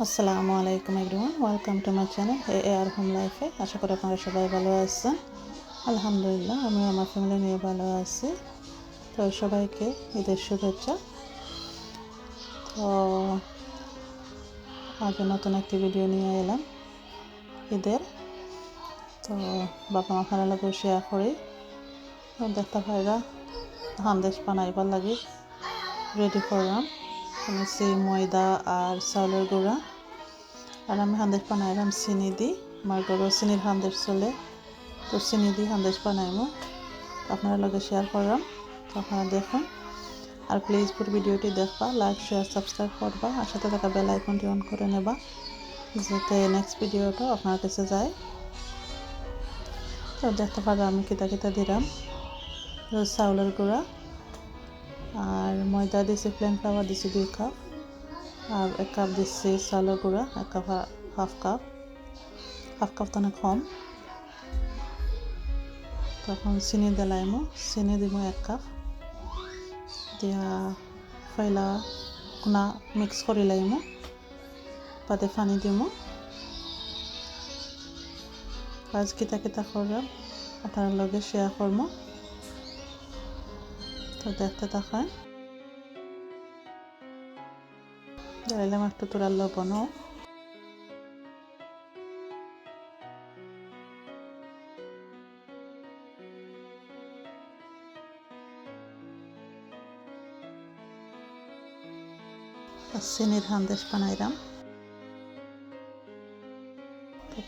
আসসালামু আলাইকুম everyone welcome to my channel A R home লাইফে আশা করি আপনারা সবাই ভালো আছেন। আলহামদুলিল্লাহ আমি আমার ফ্যামিলি নিয়ে ভালো আছি। তো সবাইকে ঈদের শুভেচ্ছা। তো আজ নতুন একটি ভিডিও নিয়ে এলাম ঈদের। তো বাবা মা খানা লাগে শেয়ার করি। দেখতে পাইরা হান্দেশ বানাইবার লাগে রেডি করলাম। সেই ময়দা আর চাউলের গুঁড়া, আর আমি হান্দেশ বানাইলাম চিনি দি। আমার ঘরও চিনির হান্দেশ চলে, তো চিনি দি হান্দেশ বানাইমো। আপনার লগে শেয়ার করলাম, তো আপনারা দেখুন। আর প্লিজ পুরো ভিডিওটি দেখবা লাইক শেয়ার সাবস্ক্রাইব করবা, আর সাথে থাকা বেল আইকনটি অন করে নেবা, যাতে নেক্সট ভিডিওটা আপনার কাছে যায়। তো দেখতে পারবে আমি কিতা কিতা দিলাম। চাউলের গুঁড়া আর ময়দা দিছি প্লেন ফ্লাওয়ার দিছি দুই কাপ আর এক কাপ দিচ্ছি চাউলের গুঁড়া, এক cup half cup half cup তো কম। তখন চিনি দিলাইমো চিনি দিব এক কাপ দিয়া ফাইলা কুনা মিক্স কৰি লাইমো তাতে পানি দিমো। আজ কিতা কিতা করলাম আপনার লগে শেয়ার করব তো দেখতে থাকেন দিলাম একটু তোরা লবণও। চিনির হান্দেশ বানাইলাম।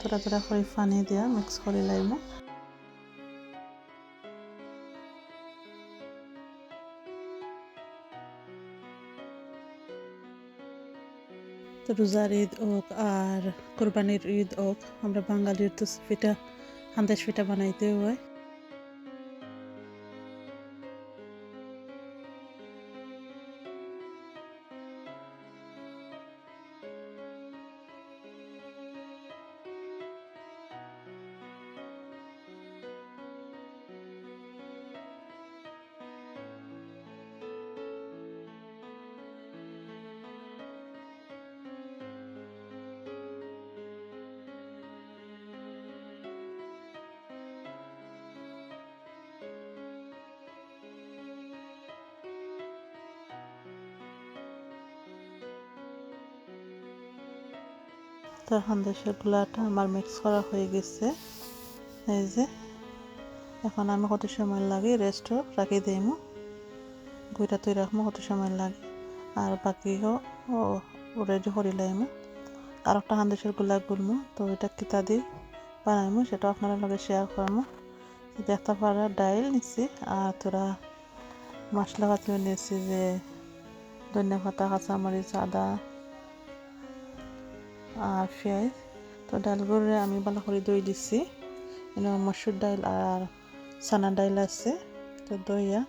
তোরা তোরা করে পানি দিয়া মিক্স করে লাইম। রোজার ঈদ হোক আর কোরবানির ঈদ হোক, আমরা বাঙালির তো পিঠা হান্দেশ পিঠা বানাইতে হয়। তো সন্দেশের গুলাটা আমার মিক্স করা হয়ে গেছে। এই যে, এখন আমি কত সময় লাগে রেস্ট রাখি দিইমু গুইটা তুই রাখব, কত সময় লাগে। আর বাকিও রেডি করে লাইমু। আর একটা সন্দেশেরগুলা গুলমু, তো এটা কিতা দি বানাইমু সেটা আপনার লগে শেয়ার করব দেখতে পারা ডাইল নিছি, আর তোরা মশলা পাতিও নিয়েছি যে ধনিয়া পাতা, কাঁচামরিচ, আদা আর পেঁয়াজ তো ডালগুলো আমি ভালো করে দই দিছি। এনে মসুর ডাল আর চানা ডাল আছে, তো দইয়া।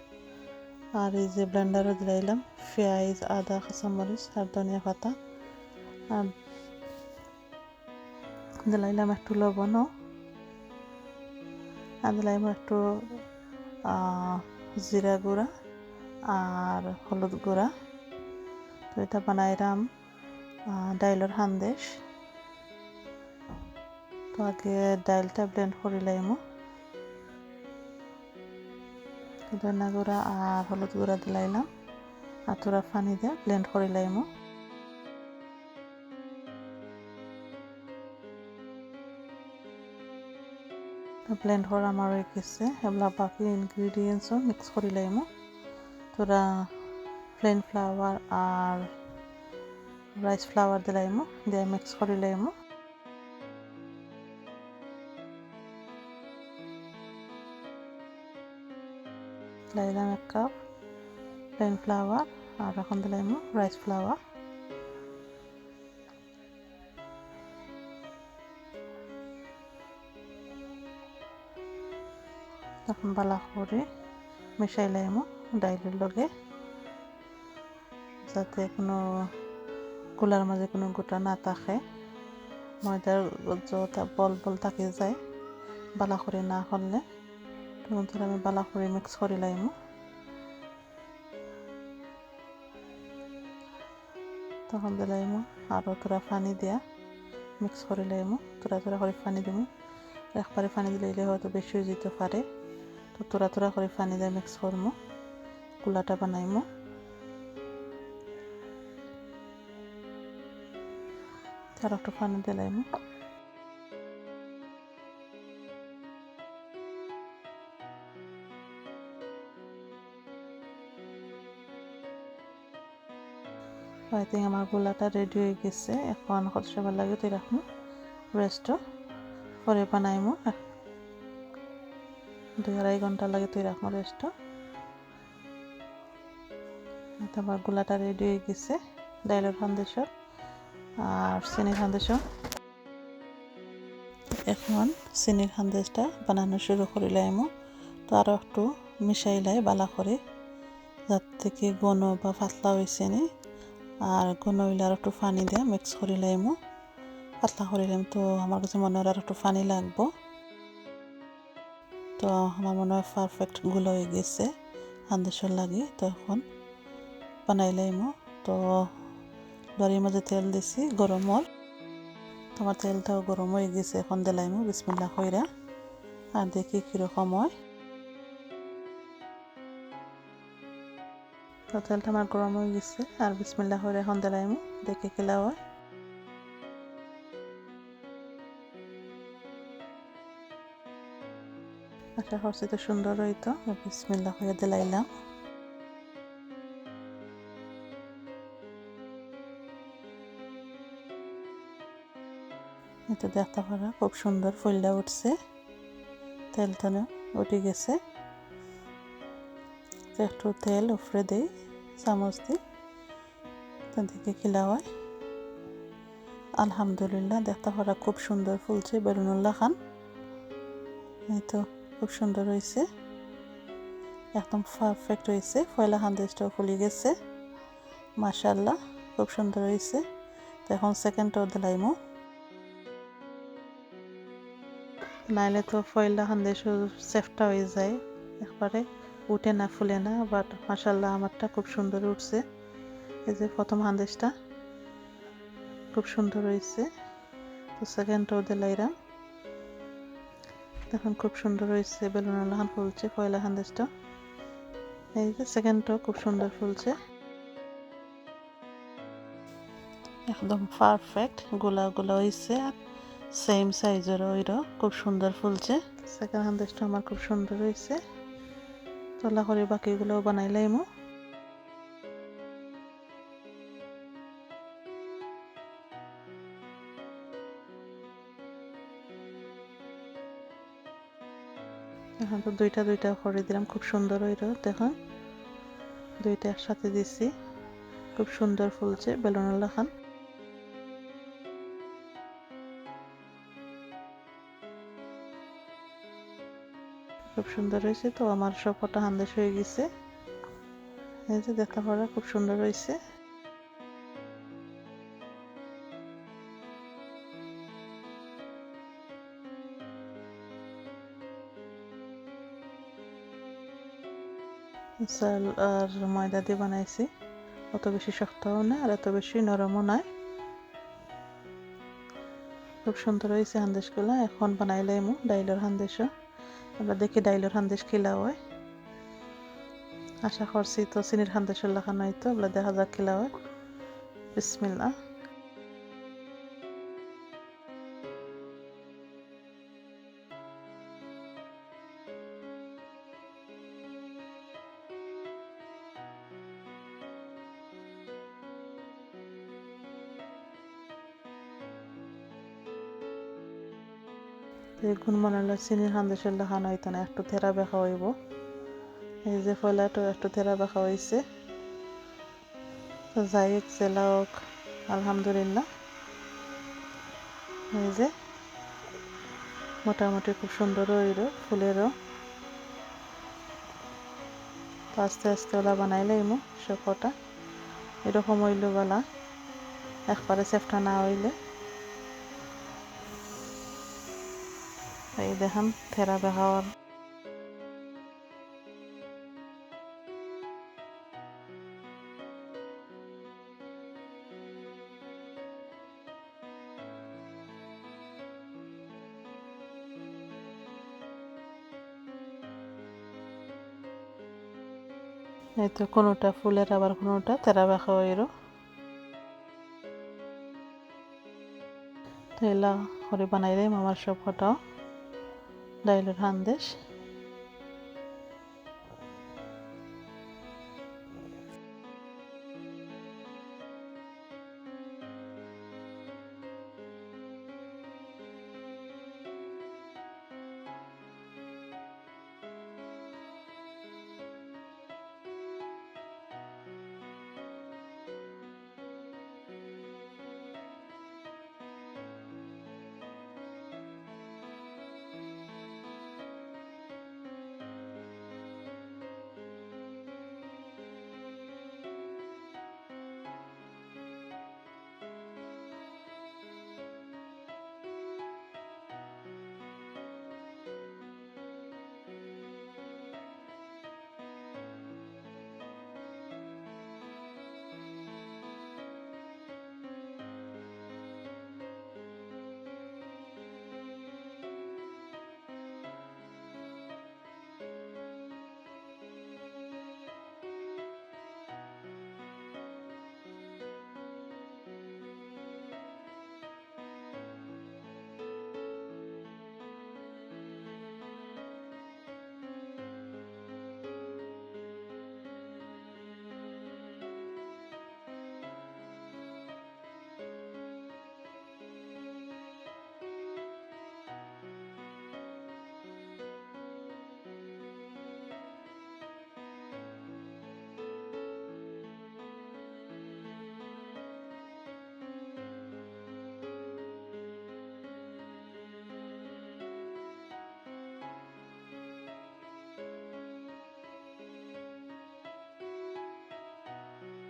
আর এই যে ব্লেন্ডারও দিলাইলাম পেঁয়াজ আদা, কাঁচামরিচ আর ধনিয়া পাতা। আর দিলাইলাম একটু লবণও। আর দিলাইম একটু জিরা গুঁড়া আর হলুদ গুঁড়া। তো এটা বানাইলাম। ডাইলর হান্দেশ। তো আগে ডাইলটা ব্লেন্ড করে লাইমু ধনিয়া গুঁড়া আর হলুদ গুঁড়া দিলাইলাম আর তোরা পানি দিয়ে ব্লেন্ড করে লাইমু ব্লেন্ড করা আমার হয়ে গেছে। এগুলা বাকি ইনগ্রিডিয়েন্টসও মিক্স করে লাইমু তোরা প্লেন ফ্লাওয়ার আর ফ্লাওয়ার দিলাইমু, দিয়ে মিক্স করে লাইমু দিলাম এক কাপ প্লেন ফ্লাওয়ার আর এখন দিলাইমু রাইস ফ্লাওয়ার তখন বালা করে মিশাই লাইমু ডাইলের লগে, যাতে কোনো গোলার মাঝে কোনো গোটা না থাকে। ময়দার যত বল বল থাকে যায়, বালা করে না করলে তখন আমি বালা করে মিক্স করে লাইমু তখন দিলাইমু আরও তোরা পানি দিয়া মিক্স করে লাইমু তোরা তোরা করে পানি দিমু একবারে পানি দিলে হয়তো বেশি যেতে পারে। তো তোরা তোরা করে পানি দিয়ে মিক্স করমু কুলাটা বানাইমু আর একটু পানি দিলাইমু আই থিঙ্ক আমার গোলাটা রেডি হয়ে গেছে। এখন সময় লাগে তুই রাখব। রেস্ট পরে বানাইমু। দুই আড়াই ঘণ্টা লাগে তুই রাখব রেস্ট আমার গোলাটা রেডি হয়ে গেছে। ডাইলের ফাউন্ডেশন আর চিনির ফাউন্ডেশন এখন চিনির ফান্দেশটা বানানো শুরু করিলাইমু তো আরও একটু মিশাইলাই বালা করে যার থেকে ঘন বা পাতলা হয়েছে নি। আর ঘন হইলে আর একটু পানি দিয়ে মিক্স করিলাইমু পাতলা করিলাম তো আমার কাছে মনে হয় আর একটু পানি লাগবো। তো আমার মনে হয় পারফেক্টগুলো হয়ে গেছে ফান্দেশন লাগে। তো এখন বানাই বানাইলাইমু তো লরির মধ্যে তেল দিছি গরমর তোমার তেলটাও গরম হয়ে গেছে, এখন দিলাইমু বিসমিল্লা কইরা। আর দেখি কীরকম হয়। তো তেলটা আমার গরম হয়ে গেছে, আর বিসমিল্লা কইরা এখন দিলাইমু দেখি কিলা হয়। আশা করছি তো সুন্দর হইতো বিসমিল্লা করে দিলাইলাম। এটা দেখতে পারা, খুব সুন্দর ফুলটা উঠছে। তেলটা উঠে গেছে। একটু তেল উফরে দেই, চামচ দিই দেখে খিলা হয়? আলহামদুলিল্লাহ, দেখতে পারা, খুব সুন্দর ফুলছে বেলুনুল্লাহ খান। এই তো খুব সুন্দর হয়েছে। একদম পারফেক্ট হয়েছে। ফয়লা হান্দেশটাও ফুলি গেছে। মাশাল্লাহ খুব সুন্দর হয়েছে। তো এখন সেকেন্ডটাও দিলাইমো নাইলে তো ফয়লা হান্দেশ সেফটা হয়ে যায়। একবারে উঠে না, ফুলে না বাট মাসাল্লাহ আমারটা খুব সুন্দর উঠছে। এই যে প্রথম হান্দেশটা খুব সুন্দর হয়েছে। তো সেকেন্ডটাও দিলাইরাম দেখুন খুব সুন্দর হয়েছে, বেলুন লাহান ফুলছে, পয়লা হান্দেশটা। এই যে সেকেন্ডটাও খুব সুন্দর ফুলছে। একদম পারফেক্ট গোলা গোলা হয়েছে। সেম সাইজের ওইরও খুব সুন্দর ফুলছে। সেকেন্ড হান্দেশটা আমার খুব সুন্দর হয়েছে। তোলা করে বাকিগুলোও বানাইলাইমো এখন তো দুইটা দুইটা করে দিলাম, খুব সুন্দর হইল, দেখুন। দুইটা একসাথে দিছি। খুব সুন্দর ফুলছে বেলুনুল্লাহ খান। খুব সুন্দর হয়েছে। তো আমার সব ফটো হান্দেশ হয়ে গেছে। এই যে দেখা পড়া খুব সুন্দর হয়েছে। চাল আর ময়দা দিয়ে বানাইছি। অত বেশি শক্তও না, আর এত বেশি নরমও নয় খুব সুন্দর হয়েছে হান্দেশগুলো এখন বানাইলাইমু ডাইলের হান্দেশও আমরা দেখি ডাইলর হান্দেশ খিলা হয়। আশা করছি তো চিনির হান্দেশের নাই তো আমরা দেখা যাক খিলা হয়। বিসমিল্লা গুণ মনে হলো চিনির হান্দেশের লাখানো হইতো না, একটু থেরা বেখা হইব। এই যে ফলাটো একটু থেরা বেখা হয়েছে যাই হোক জেলা হোক, আলহামদুলিল্লাহ। এই যে, মোটামুটি খুব সুন্দর হইল ফুলেরও। তো আস্তে আস্তে ওলা বানাইলাইমু সবটা এরকম হইল বেলা। একবারে চেষ্টা না হইলে। এই দেখেন থেরা দেখাওয়ার। এই কোনোটা ফুলের, আবার কোনোটা তেরা বেখা হইরো তো এলা করে বানাই দেয় আমার সব ফটো। ডাইলের হান্দেশ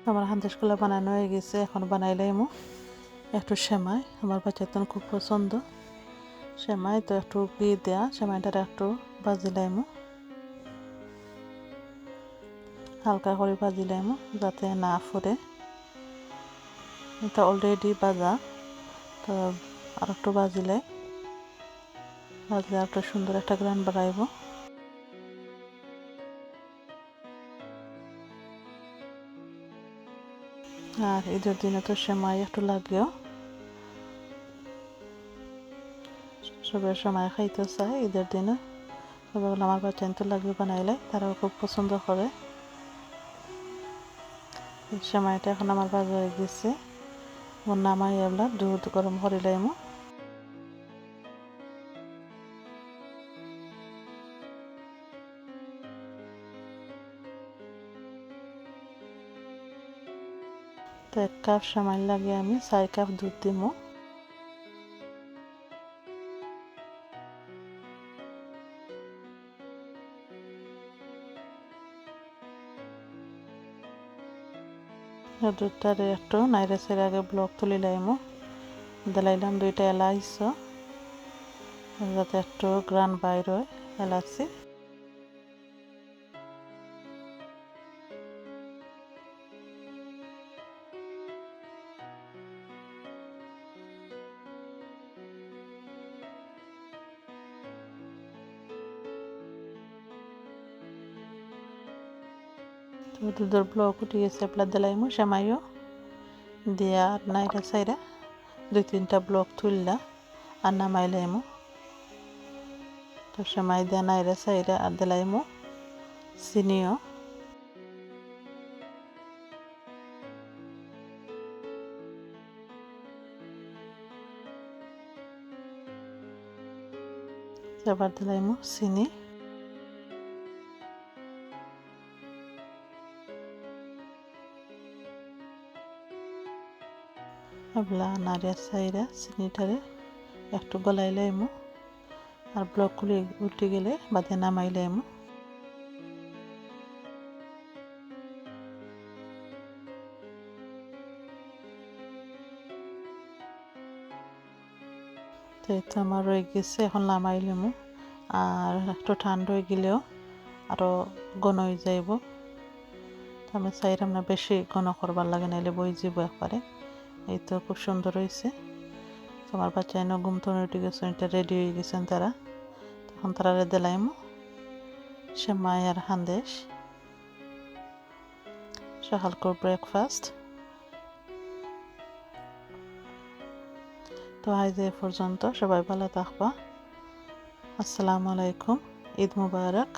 আমার হান্দেশগুলো বানানো হয়ে গেছে, এখন বানাইলাইমু একটু সেমাই, আমার বাচ্চার তো খুব পছন্দ। সেমাই তো একটু ঘি দেয়া, সেমাইটার একটু বাজিলাইমু হালকা করে বাজিলাইমু যাতে না ফুরে। এটা অলরেডি বাজা তো আর একটু বাজিলে বাজলে একটু সুন্দর একটা গ্রান বাড়াইব। আর ঈদের দিনে তো সেমাই একটু লাগেও সবের সময় খাইতে চায় ঈদের দিনে। সবাই বলে, আমার বাচ্চা তো লাগবে বানাইলে, তারাও খুব পছন্দ করে। সেমাইটা এখন আমার বাজারে গেছে। মোর নামাই এবলা দুধ গরম করিলাইমু তো এক কাপ সময় লাগে আমি, চার কাপ দুধ দিমু দুধটার একটু নাইরে সেরে আগে ব্লক তুলিলাইমু দিলাইলাম দুইটা এলাইচ যাতে একটু গ্রান বাইর হয়, এলাচি। দুধের উঠে গেছে প্লার দিলাইমু, সেমাইও। দিয়া আর নাইরা সাইরা দুই তিনটা ব্লক তুললা আর নামাইলাইমু তো সেমাই দিয়া নাইরা সাইরা আর দিলাইমু, চিনিও। এবার দিলাইমু চিনি। এবলা নারিয়া সাইরা চিনিটারে একটু গলাই লাইমু আর ব্লক খুলে উল্টে গেলে বাদে নামাই লাইমু। তো এই তো আমার রয়ে গেছে, এখন নামাই লিমু আর একটু ঠান্ডা হয়ে গেলেও আরও ঘন হয়ে যাইব। তো আমি চাইলাম না বেশি ঘন করবার লাগে, নাইলে বই যাব একবারে। এই তো খুব সুন্দর হয়েছে। তোমার বাচ্চা এনে ঘুম তো উঠে গেছে, এটা রেডি হয়ে গেছেন তারা। তখন তারা দিলাইমু সেমাই আর হান্দেশ। সকালকর ব্রেকফাস্ট তো আজ এ পর্যন্ত সবাই ভালো থাকবা। আসসালামু আলাইকুম। ঈদ মুবারক।